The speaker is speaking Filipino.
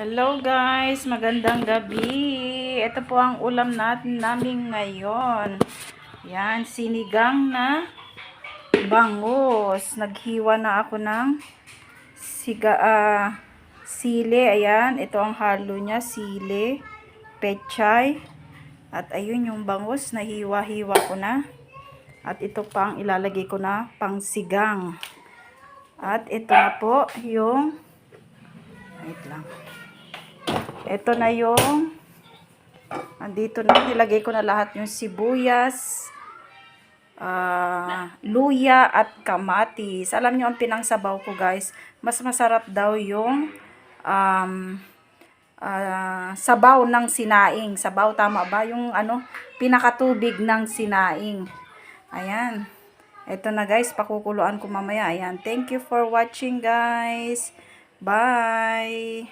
Hello guys, magandang gabi. Ito po ang ulam natin namin ngayon. Yan, sinigang na bangus. Naghiwa na ako ng siga, ah, sili. Ayan, ito ang halo niya, sili, pechay. At ayun yung bangus, nahiwa-hiwa ko na. At ito pa ang ilalagay ko na pang sigang. At ito na po yung wait lang. Ito na yung andito na nilagay ko na lahat yung sibuyas, ah, luya at kamatis. Alam niyo ang pinangsabaw ko guys, mas masarap daw yung um, ah, sabaw ng sinaing. Sabaw tama ba yung ano pinakatubig ng sinaing. Ayan. Ito na guys, pakukuluan ko mamaya. Ayan. Thank you for watching guys. Bye.